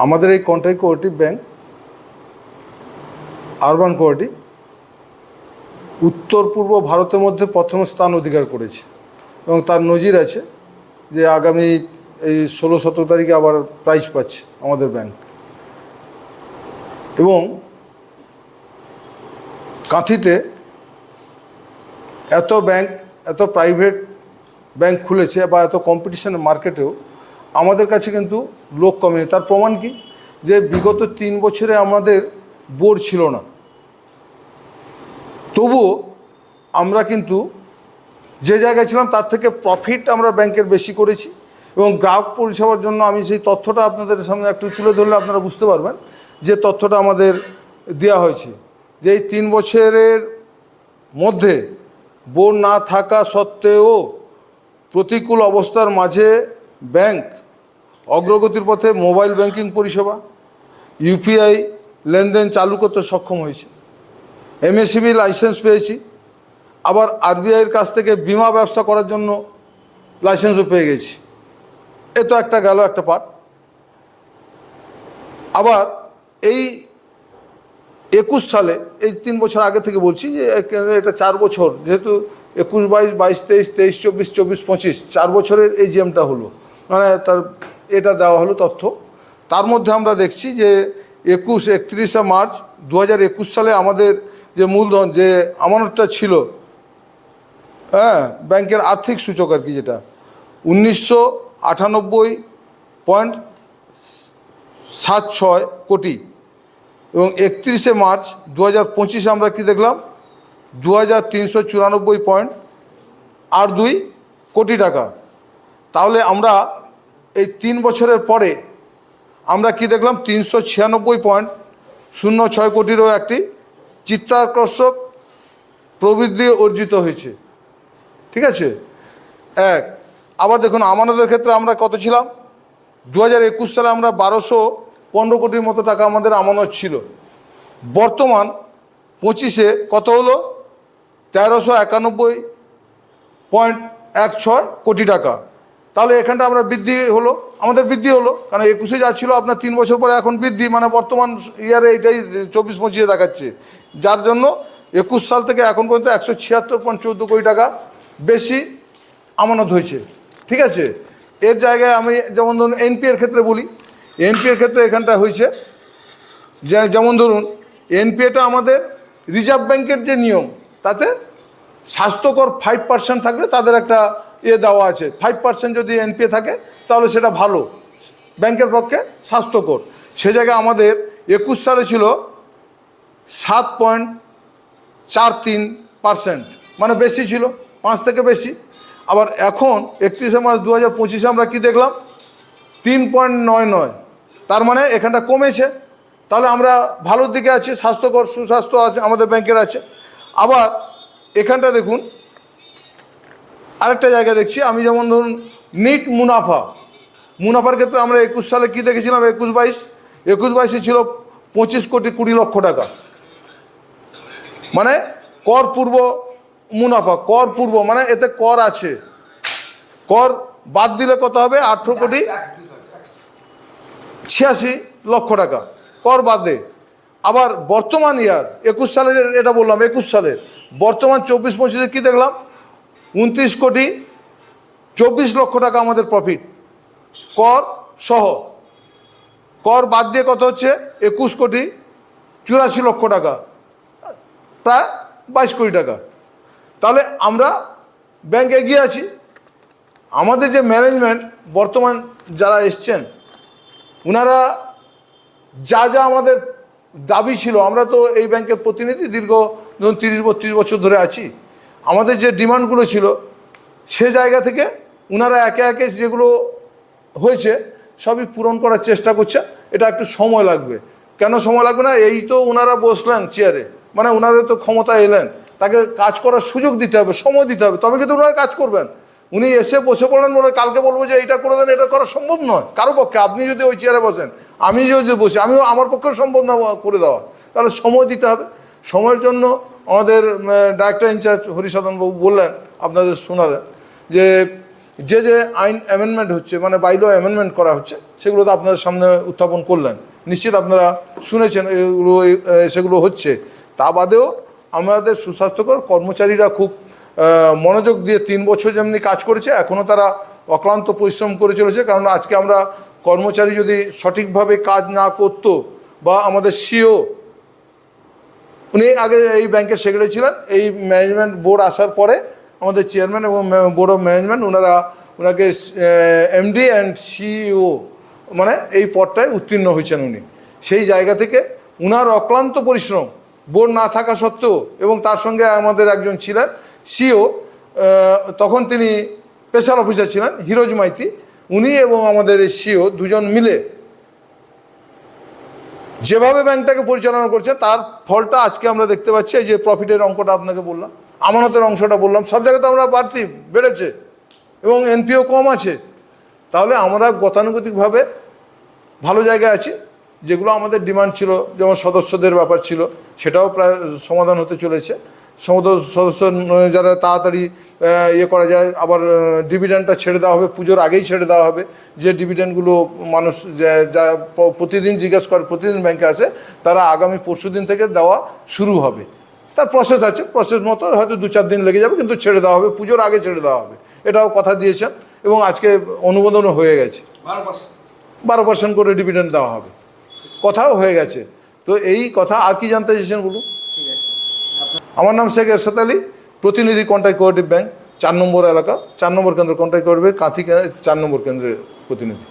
আমাদের এই contract cooperative bank urban cooperative উত্তর পূর্ব ভারতের মধ্যে প্রথম স্থান অধিকার করেছে এবং তার নজির আছে যে আগামী এই ষোলো সতেরো তারিখে আবার প্রাইজ পাচ্ছে আমাদের ব্যাংক এবং কাঁথিতে এত ব্যাংক এত প্রাইভেট ব্যাংক খুলেছে বা এত কম্পিটিশন মার্কেটেও আমাদের কাছে কিন্তু লোক কমেনি তার প্রমাণ কি? যে বিগত তিন বছরে আমাদের বোর্ড ছিল না। তবুও আমরা কিন্তু যে জায়গায় ছিলাম তার থেকে প্রফিট আমরা ব্যাংকের বেশি করেছি এবং গ্রাহক পরিষেবার জন্য আমি সেই তথ্যটা আপনাদের সামনে একটু তুলে ধরলে আপনারা বুঝতে পারবেন যে তথ্যটা আমাদের দেওয়া হয়েছে। যে এই তিন বছরের মধ্যে বোর্ড না থাকা সত্ত্বেও প্রতিকূল অবস্থার মাঝে ব্যাংক অগ্রগতির পথে মোবাইল ব্যাংকিং পরিষেবা ইউপিআই লেনদেন চালু করতে সক্ষম হয়েছে। এমএসিবি লাইসেন্স পেয়েছি। আবার আরবিআইয়ের কাছ থেকে বিমা ব্যবসা করার জন্য লাইসেন্সও পেয়ে গেছি। এ তো একটা গেল একটা পার্ট আবার এই একুশ সালে, এই তিন বছর আগে থেকে বলছি যে এটা চার বছর, যেহেতু একুশ বাইশ বাইশ, তেইশ তেইশ, চব্বিশ চব্বিশ, পঁচিশ, চার বছরের এই জিএমটা হলো। মানে তার এটা দেওয়া হলো তথ্য। তার মধ্যে আমরা দেখছি যে একুশ, একত্রিশে মার্চ দু হাজার একুশ সালে আমাদের যে মূলধন, যে আমানতটা ছিল হ্যাঁ ব্যাংকের আর্থিক সূচক আর কি যেটা, উনিশশো আটানব্বই পয়েন্ট সাত ছয় কোটি। এবং একত্রিশে মার্চ দু হাজার পঁচিশে আমরা কি দেখলাম? দু হাজার তিনশো চুরানব্বই পয়েন্ট আর দুই কোটি টাকা। তাহলে আমরা এই তিন বছরের পরে আমরা কি দেখলাম? তিনশো ছিয়ানব্বই পয়েন্ট শূন্য ছয় কোটিরও একটি চিত্তাকর্ষক প্রবৃদ্ধি অর্জিত হয়েছে। ঠিক আছে? এক, আবার দেখুন, আমানতের ক্ষেত্রে আমরা কত ছিলাম? দু হাজার একুশ সালে আমরা বারোশো পনেরো কোটির মতো টাকা আমাদের আমানত ছিল। বর্তমান পঁচিশে কত হলো? তেরোশো একানব্বই পয়েন্ট এক ছয় কোটি টাকা। তাহলে এখানটা আমরা বৃদ্ধি হলো, আমাদের বৃদ্ধি হলো, কারণ একুশে যা ছিল আপনার তিন বছর পরে এখন বৃদ্ধি মানে বর্তমান ইয়ারে এটাই চব্বিশ পঁচিশে দেখাচ্ছে। যার জন্য একুশ সাল থেকে এখন পর্যন্ত একশো ছিয়াত্তর পয়েন্ট চৌদ্দ কোটি টাকা বেশি আমানত হয়েছে। ঠিক আছে? এর জায়গায় আমি যেমন ধরুন এনপি এর ক্ষেত্রে বলি, এনপি এর ক্ষেত্রে এখানটা হয়েছে যেমন ধরুন এনপিএটা আমাদের রিজার্ভ ব্যাংকের যে নিয়ম, তাতে স্বাস্থ্যকর ফাইভ পার্সেন্ট থাকলে তাদের একটা ইয়ে দেওয়া আছে। ফাইভ পার্সেন্ট যদি এনপিএ থাকে, তাহলে সেটা ভালো। ব্যাংকের পক্ষে স্বাস্থ্যকর। সে জায়গায় আমাদের একুশ সালে ছিল সাত পয়েন্ট চার তিন পার্সেন্ট মানে বেশি ছিল, পাঁচ থেকে বেশি। আবার এখন একত্রিশে মার্চ দু হাজার পঁচিশে আমরা কী দেখলাম? তিন পয়েন্ট নয় নয়। তার মানে এখানটা কমেছে। তাহলে আমরা ভালোর দিকে আছি, স্বাস্থ্যকর, সুস্বাস্থ্য আছে, আমাদের ব্যাংকের আছে। আবার এখানটা দেখুন আরেকটা জায়গা দেখছি, আমি যেমন ধরুন নিট মুনাফা। মুনাফার ক্ষেত্রে আমরা একুশ সালে কী দেখেছিলাম? একুশ বাইশ। একুশ বাইশে ছিল পঁচিশ কোটি কুড়ি লক্ষ টাকা। মানে কর পূর্ব মুনাফা, কর পূর্ব মানে এতে কর আছে। কর বাদ দিলে কত হবে? আঠেরো কোটি ছিয়াশি লক্ষ টাকা। কর বাদে। আবার বর্তমান ইয়ার, একুশ সালের এটা বললাম, একুশ সালের বর্তমান চব্বিশ পঁচিশে কী দেখলাম? উনত্রিশ কোটি, চব্বিশ লক্ষ টাকা আমাদের প্রফিট কর সহ। কর বাদ দিয়ে কত হচ্ছে? একুশ কোটি, চুরাশি লক্ষ টাকা। প্রায় বাইশ কোটি টাকা। তাহলে আমরা ব্যাংক এগিয়ে আছি। আমাদের যে ম্যানেজমেন্ট বর্তমান যারা এসছেন ওনারা যা যা আমাদের দাবি ছিল, আমরা তো এই ব্যাংকের প্রতিনিধি দীর্ঘ ধরুন তিরিশ, বত্রিশ বছর ধরে আছি। আমাদের যে ডিমান্ডগুলো ছিল, সে জায়গা থেকে ওনারা একে একে যেগুলো হয়েছে, সবই পূরণ করার চেষ্টা করছে। এটা একটু সময় লাগবে। কেন সময় লাগবে না? এই তো ওনারা বসলেন চেয়ারে মানে ওনাদের তো ক্ষমতা এলেন। তাকে কাজ করার সুযোগ দিতে হবে, সময় দিতে হবে। তবে কিন্তু ওনারা কাজ করবেন। উনি এসে বসে পড়লেন বলে কালকে বলব যে এটা করে দেন, এটা করা সম্ভব নয়। কারও পক্ষে? আপনি যদি ওই চেয়ারে বসেন, আমি যদি বসি, আমিও আমার পক্ষেও সম্ভব না করে দেওয়া। তাহলে সময় দিতে হবে। সময়ের জন্য আমাদের ডাইরেক্টর ইনচার্জ হরিসাধন বাবু বললেন, আপনাদের শোনালেন, যে যে যে আইন অ্যামেন্ডমেন্ট হচ্ছে মানে বাইলো অ্যামেন্ডমেন্ট করা হচ্ছে সেগুলো তো আপনাদের সামনে উত্থাপন করলেন। নিশ্চিত আপনারা শুনেছেন এগুলো সেগুলো হচ্ছে। তা বাদেও আমাদের সুস্বাস্থ্যকর কর্মচারীরা খুব মনোযোগ দিয়ে তিন বছর যেমনি কাজ করেছে, এখনও তারা অক্লান্ত পরিশ্রম করে চলেছে। কারণ আজকে আমরা কর্মচারী যদি সঠিকভাবে কাজ না করতো বা আমাদের সিও উনি আগে এই ব্যাংকের সেক্রেটারি ছিলেন। এই ম্যানেজমেন্ট বোর্ড আসার পরে আমাদের চেয়ারম্যান এবং বোর্ড অফ ম্যানেজমেন্ট ওনারা ওনাকে এমডি অ্যান্ড সিইও মানে এই পদটায় উত্তীর্ণ হয়েছেন উনি। সেই জায়গা থেকে উনার অক্লান্ত পরিশ্রম বোর্ড না থাকা সত্ত্বেও এবং তার সঙ্গে আমাদের একজন ছিলেন সিও তখন তিনি স্পেশাল অফিসার ছিলেন, হিরোজ মাইতি। উনি এবং আমাদের এই সিও দুজন মিলে যেভাবে ব্যাংকটাকে পরিচালনা করছে, তার ফলটা আজকে আমরা দেখতে পাচ্ছি, এই যে প্রফিটের অঙ্কটা আপনাকে বললাম, আমানতের অংশটা বললাম, সব জায়গাতে আমরা বাড়তি বেড়েছে এবং এনপিও কম আছে। তাহলে আমরা গতানুগতিকভাবে ভালো জায়গায় আছি, যেগুলো আমাদের ডিমান্ড ছিল, যেমন সদস্যদের ব্যাপার ছিল, সেটাও প্রায় সমাধান হতে চলেছে। সদস্য যারা তাড়াতাড়ি ইয়ে করা যায় আবার ডিভিডেন্ডটা ছেড়ে দেওয়া হবে পুজোর আগেই ছেড়ে দেওয়া হবে যে ডিভিডেন্ডগুলো মানুষ যা- প্রতিদিন জিজ্ঞেস করে প্রতিদিন ব্যাংকে আসে তারা আগামী পরশু দিন থেকে দেওয়া শুরু হবে। তার প্রসেস আছে প্রসেস মতো হয়তো দু চার দিন লেগে যাবে কিন্তু ছেড়ে দেওয়া হবে পুজোর আগে ছেড়ে দেওয়া হবে। এটাও কথা দিয়েছেন এবং আজকে অনুমোদনও হয়ে গেছে। বারো পার্সেন্ট। করে ডিভিডেন্ড দেওয়া হবে। কথাও হয়ে গেছে। তো এই কথা আর কি জানতে চেয়েছেন বলুন? আমার নাম শেখ এরশাদ আলী, প্রতিনিধি কন্ট্যাক্ট কোঅপারেটিভ ব্যাংক চার নম্বর এলাকা, চার নম্বর কেন্দ্র কন্ট্যাক্ট করবে কাঁথি চার নম্বর কেন্দ্রের প্রতিনিধি।